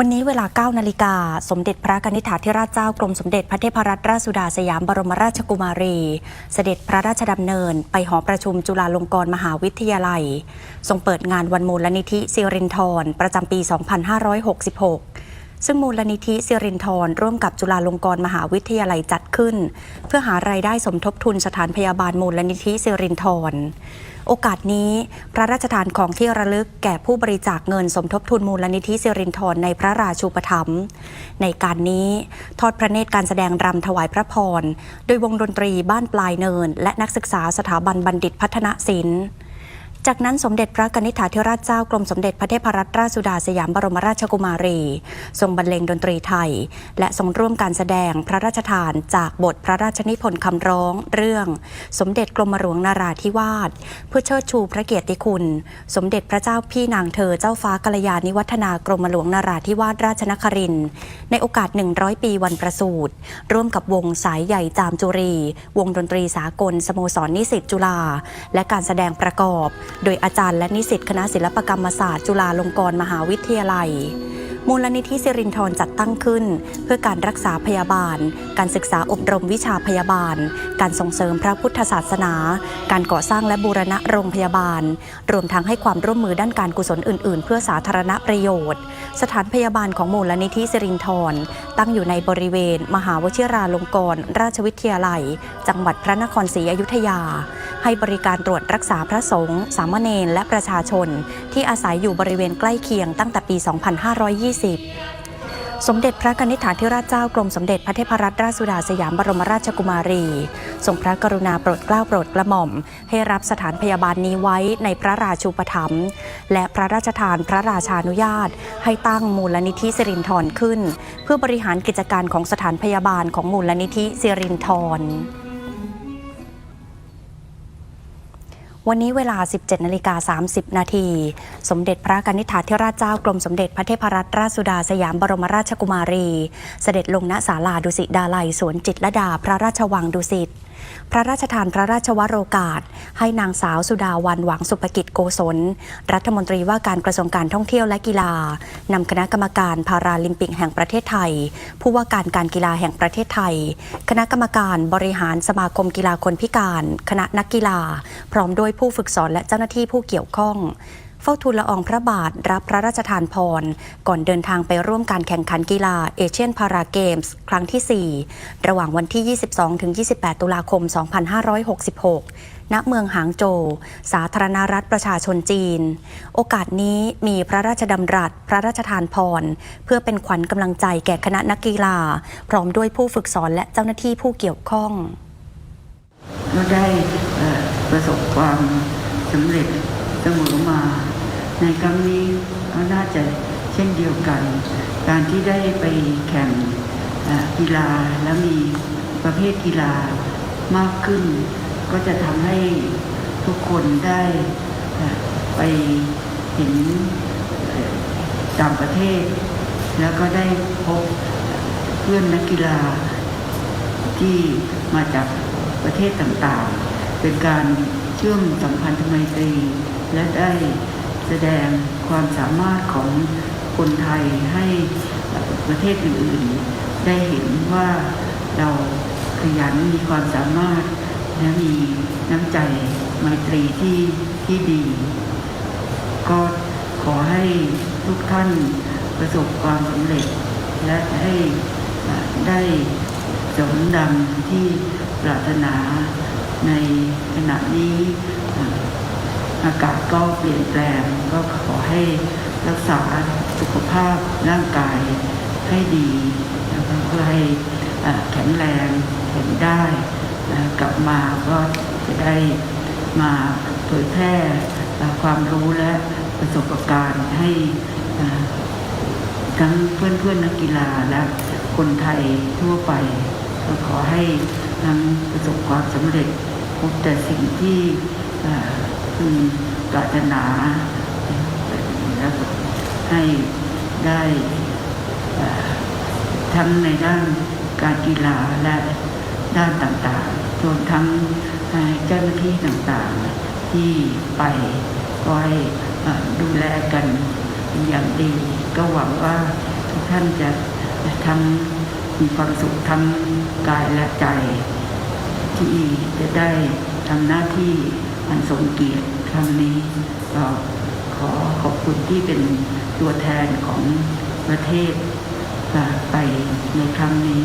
วันนี้เวลา 9 นาฬิกา สมเด็จพระกนิษฐาธิราชเจ้ากรมสมเด็จพระเทพรัตนราชสุดาสยามบรมราชกุมารี เสด็จพระราชดำเนิน ไปหอประชุมจุฬาลงกรณ์มหาวิทยาลัย ทรงเปิดงานวันมูลนิธิสิรินทรประจำปี 2566 ซึ่งมูลนิธิสิรินทรร่วมกับจุฬาลงกรณ์มหาวิทยาลัยจัดขึ้น เพื่อหารายได้สมทบทุนสถานพยาบาลมูลนิธิสิรินทรโอกาสนี้พระราชทานของที่ระลึกแก่ผู้บริจาคเงินสมทบทุนมูลนิธิสิรินทรในพระราชูปถัมภ์ในการนี้ทอดพระเนตรการแสดงรำถวายพระพร โดยวงดนตรีบ้านปลายเนิน และนักศึกษาสถาบันบัณฑิตพัฒนศิลป์ จากนั้นสมเด็จพระกนิษฐาธิราชเจ้ากรมสมเด็จพระเทพรัตนราชสุดาสยามบรมราชกุมารี ทรงบรรเลงดนตรีไทย และทรงร่วมการแสดงพระราชทานจากบทพระราชนิพนธ์คำร้อง เรื่อง สมเด็จกรมหลวงนาราธิวาสเพื่อเชิดชูพระเกียรติคุณ สมเด็จพระเจ้าพี่นางเธอเจ้าฟ้ากัลยาณิวัฒนากรมหลวงนาราธิวาสราชนครินทร์ในโอกาส 100 ปีวันประสูติร่วมกับวงสายใหญ่จามจุรี วงดนตรีสากลสโมสรนิสิตจุฬาและการแสดงประกอบโดยอาจารย์และนิสิตคณะศิลปกรรมศาสตร์ จุฬาลงกรณ์มหาวิทยาลัย มูลนิธิสิรินทรจัดตั้งขึ้น เพื่อการรักษาพยาบาล การศึกษาอบรมวิชาพยาบาล การส่งเสริมพระพุทธศาสนา การก่อสร้างและบูรณะโรงพยาบาล รวมทั้งให้ความร่วมมือด้านการกุศลอื่น ๆ เพื่อสาธารณประโยชน์ สถานพยาบาลของมูลนิธิสิรินทรตั้งอยู่ในบริเวณ มหาวชิราลงกรณราชวิทยาลัย จังหวัดพระนครศรีอยุธยา ให้บริการตรวจรักษาพระสงฆ์สามเณรและประชาชน ที่อาศัยอยู่บริเวณใกล้เคียงตั้งแต่ปี 2520สมเด็จพระนิษฐาธิราชเจ้ากรมสมเด็จพระเทพรัตนราชสุดาสยามบรมราชกุมารี ทรงพระกรุณาโปรดเกล้าโปรดกระหม่อม ให้รับสถานพยาบาลนี้ไว้ในพระราชูปถัมภ์และพระราชทานพระราชานุญาต ให้ตั้งมูลนิธิสิรินทรขึ้น เพื่อบริหารกิจการของสถานพยาบาลของมูลนิธิสิรินทร วันนี้เวลา 17นาฬิกา30 นาที สมเด็จพระกนิษฐาธิราชเจ้ากรมสมเด็จพระเทพรัตนราชสุดาสยามบรมราชกุมารี เสด็จลงณศาลาดุสิตดาลัยสวนจิตรดาพระราชวังดุสิต พระราชทานพระราชวโรกาส ให้นางสาวสุดาวันหวังสุภกิจโกศล รัฐมนตรีว่าการกระทรวงการท่องเที่ยวและกีฬานำคณะกรรมการพาราลิมปิกแห่งประเทศไทย ผู้ว่าการการกีฬาแห่งประเทศไทย คณะกรรมการบริหารสมาคมกีฬาคนพิการ คณะนักกีฬา พร้อมด้วยผู้ฝึกสอนและเจ้าหน้าที่ผู้เกี่ยวข้อง เฝ้าทูลละอองพระบาทรับพระราชทานพร ก่อนเดินทางไปร่วมการแข่งขันกีฬาเอเชียนพาราเกมส์ครั้งที่ 4 ระหว่างวันที่ 22-28 ตุลาคม 2566ณเมืองหางโจว สาธารณรัฐประชาชนจีน โอกาสนี้มีพระราชดำรัส พระราชทานพร เพื่อเป็นขวัญกำลังใจแก่คณะนักกีฬา พร้อมด้วยผู้ฝึกสอนและเจ้าหน้าที่ผู้เกี่ยวข้อง ก็ได้ประสบความสำเร็จเสมอมา ในครั้งนี้ก็น่าจะเช่นเดียวกัน การที่ได้ไปแข่งกีฬาและมีประเภทกีฬามากขึ้น ก็จะทำให้ทุกคนได้ไปเห็นต่างประเทศ แล้วก็ได้พบเพื่อนนักกีฬาที่มาจากประเทศต่างๆ เป็นการเชื่อมสัมพันธไมตรีและได้ แสดงความสามารถของคนไทยให้ประเทศอื่นๆ ได้เห็นว่าเราขยันมีความสามารถและมีน้ำใจไมตรีที่ที่ดี ก็ขอให้ทุกท่านประสบความสำเร็จ และให้ได้สมดังที่ปรารถนาในขณะนี้ อากาศก็เปลี่ยนแปลงก็ขอให้รักษาสุขภาพร่างกายให้ดีนะคะเพื่อให้แข็งแรงแข็งได้นะกลับมาก็จะได้มาเผยแพร่ความรู้และประสบการณ์ให้ทั้งเพื่อนเพื่อนนักกีฬาและคนไทยทั่วไปก็ขอให้ทั้งประสบความสำเร็จพบแต่สิ่งที่ พึงปรารถนาและให้ได้ทั้งในด้านการกีฬาและด้านต่างๆรวมทั้งให้เจ้าหน้าที่ต่างๆ ที่ไปก็ให้เอ่อดูแลกันเป็นอย่างดี ก็หวังว่าทุกท่านจะทำมีความสุขทั้งกายและใจ ที่จะได้ทำหน้าที่ อันทรงเกียรติครั้งนี้ก็ขอขอบคุณที่เป็นตัวแทนของประเทศไปในครั้งนี้